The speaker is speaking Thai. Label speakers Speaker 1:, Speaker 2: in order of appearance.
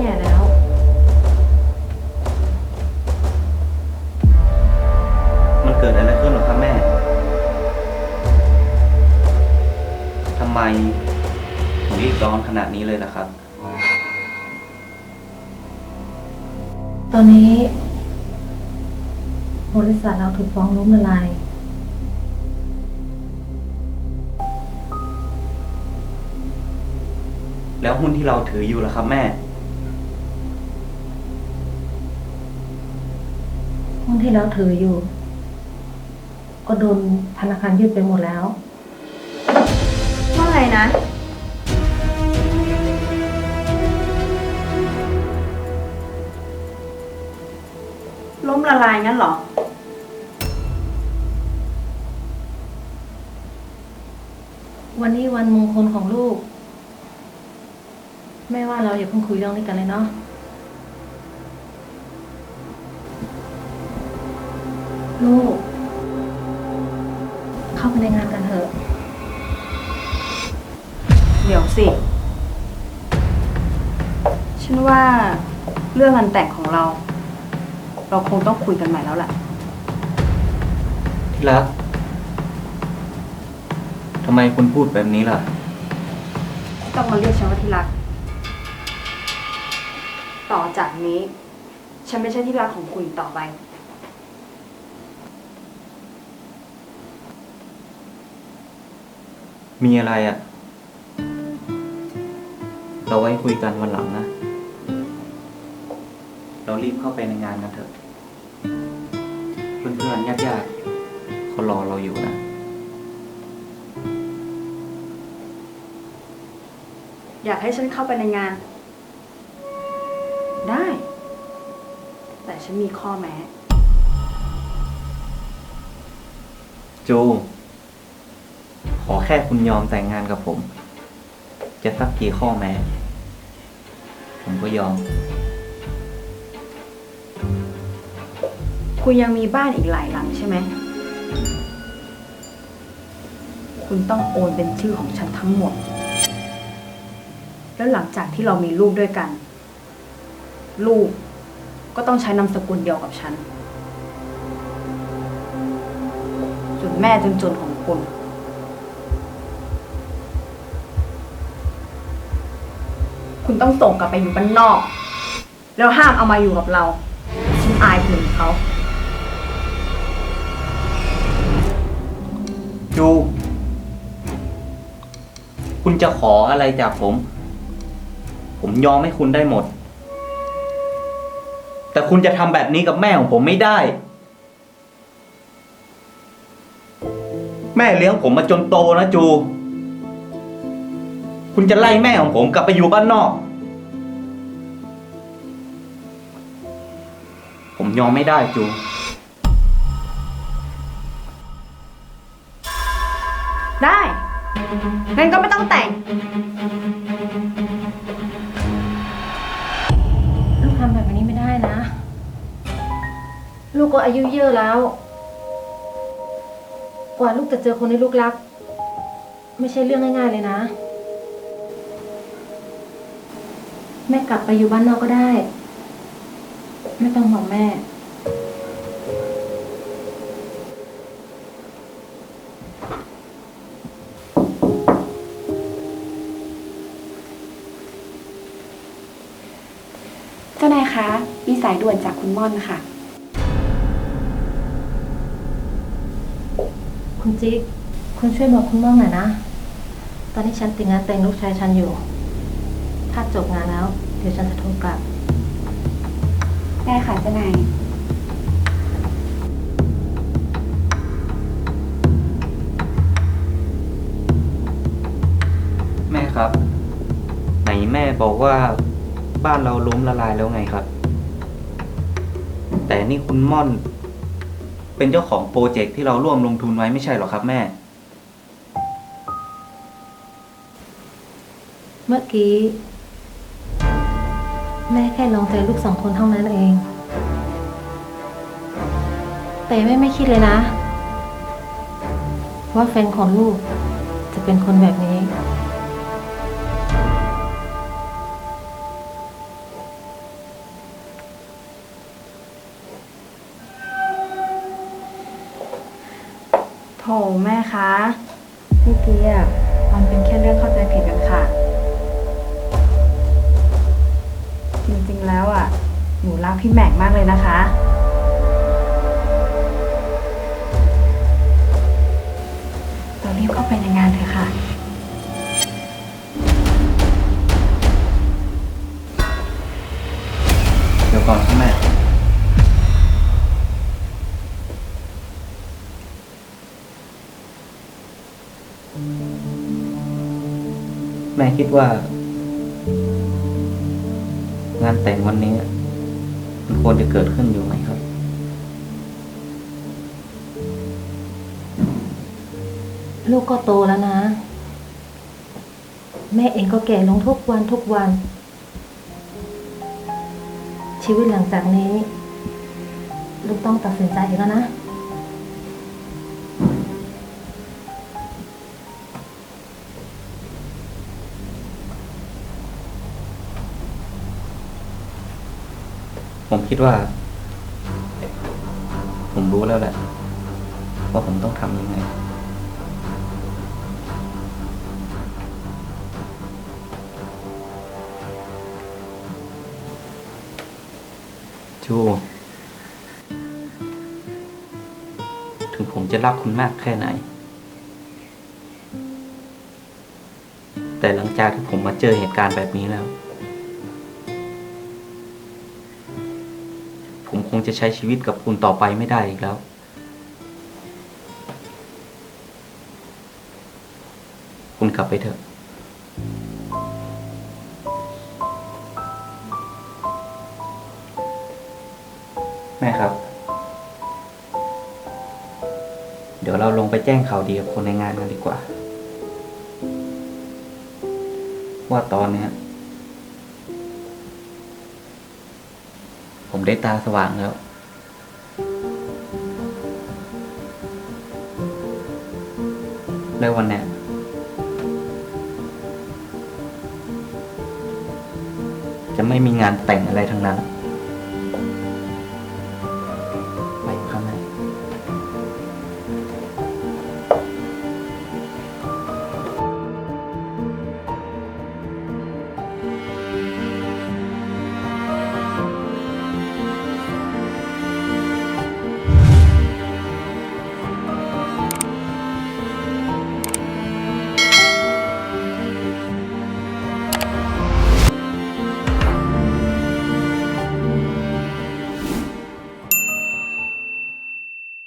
Speaker 1: แก่แล้ว
Speaker 2: มันเกิดอะไรขึ้นหรอครับแม่ ทำไมถึงรีบร้อนขนาดนี้เลยล่ะครับ
Speaker 1: ตอนนี้ บริษัทเราถูกฟ้องล้มละลาย
Speaker 2: แล้วหุ้นที่เราถืออยู่ล่ะครับแม่
Speaker 1: หุ้นที่เราถืออยู่ ก็โดนธนาคารยึดไปหมดแล้ว
Speaker 3: ว่าไงนะ ล้มละลายงั้นเหรอ
Speaker 1: วันนี้วันมงคลของลูกไม่ว่าเราอย่าเพิ่งคุยเรื่องนี้กันเลยเนาะ ลูก เข้าไปในงานกันเถอะ
Speaker 3: เดี๋ยวสิ ฉันว่าเรื่องงานแต่งของเรา เราคงต้องคุยกันใหม่แล้วแหละ
Speaker 2: ที่รัก ทำไมคุณพูดแบบนี้ล่ะ
Speaker 3: ต้องมาเรียกฉันว่าที่รัก ต่อจากนี้ ฉันไม่ใช่ที่รักของคุณอีกต่อไป
Speaker 2: มีอะไรอะ่ะ เราไว้คุยกันวันหลังนะ เรารีบเข้าไปในงานกันเถอะ เพื่อนๆญาติๆเขารอเราอยู่นะ
Speaker 3: อยากให้ฉันเข้าไปในงาน ได้ แต่ฉันมีข้อแม้
Speaker 2: จู ขอแค่คุณยอมแต่งงานกับผม จะสักกี่ข้อแม้ ผมก็ยอม
Speaker 3: คุณยังมีบ้านอีกหลายหลังใช่ไหม คุณต้องโอนเป็นชื่อของฉันทั้งหมด แล้วหลังจากที่เรามีลูกด้วยกัน ลูกก็ต้องใช้นามสกุลเดียวกับฉัน ส่วนแม่จนๆของคุณ คุณต้องส่งกลับไปอยู่บ้านนอก แล้วห้ามเอามาอยู่กับเราฉันอายคนอื่นเขา
Speaker 2: จู คุณจะขออะไรจากผม ผมยอมให้คุณได้หมด แต่คุณจะทำแบบนี้กับแม่ของผมไม่ได้ แม่เลี้ยงผมมาจนโตนะจู คุณจะไล่แม่ของผมกลับไปอยู่บ้านนอก ยอมไม่ได้จู
Speaker 3: ได้ งั้นก็ไม่ต้องแต่ง
Speaker 1: ลูกทำแบบนี้ไม่ได้นะ ลูกก็อายุเยอะแล้ว กว่าลูกจะเจอคนที่ลูกรัก ไม่ใช่เรื่องง่าย ๆ เลยนะ แม่กลับไปอยู่บ้านนอกก็ได้ ไม่ต้องห่วงแม่
Speaker 4: เจ้านายคะ มีสายด่วนจากคุณม่อนค่ะ
Speaker 1: คุณจิ๊กคุณช่วยบอกคุณม่องหน่อยนะ ตอนนี้ฉันติดงานแต่งลูกชายฉันอยู่ ถ้าจบงานแล้ว เดี๋ยวฉันจะโทรกลับ
Speaker 4: ได้ค่ะเจ้านาย
Speaker 2: แม่ครับ ไหนแม่บอกว่าบ้านเราล้มละลายแล้วไงครับ แต่นี่คุณม่อน เป็นเจ้าของโปรเจกต์ที่เราร่วมลงทุนไว้ไม่ใช่หรอครับแม่
Speaker 1: เมื่อกี้ แม่แค่ลองใจลูกสองคนเท่านั้นเอง แต่แม่ไม่คิดเลยนะ ว่าแฟนของลูกจะเป็นคนแบบนี้
Speaker 3: โถแม่คะเมื่อกี้อะมันเป็นแค่เรื่องเข้า รักพี่แม่งมากเลยนะคะ เรารีบเข้าไปในงานเถอะค่ะ
Speaker 2: เดี๋ยวก่อนครับแม่ แม่คิดว่า งานแต่งวันนี้ มันควรจะเกิดขึ้นอยู่ไหมครับ
Speaker 1: ลูกก็โตแล้วนะ แม่เองก็แก่ลงทุกวันทุกวัน ชีวิตหลังจากนี้ ลูกต้องตัดสินใจเองแล้วนะ
Speaker 2: ผมคิดว่า ผมรู้แล้วแหละ ว่าผมต้องทำยังไง จู ถึงผมจะรักคุณมากแค่ไหน แต่หลังจากที่ผมมาเจอเหตุการณ์แบบนี้แล้ว ผมคงจะใช้ชีวิตกับคุณต่อไปไม่ได้อีกแล้ว คุณกลับไปเถอะ แม่ครับ เดี๋ยวเราลงไปแจ้งข่าวดีกับคนในงานกันดีกว่า ว่าตอนนี้ ได้ตาสว่างแล้ว แล้ววันนี้จะไม่มีงานแต่งอะไรทั้งนั้น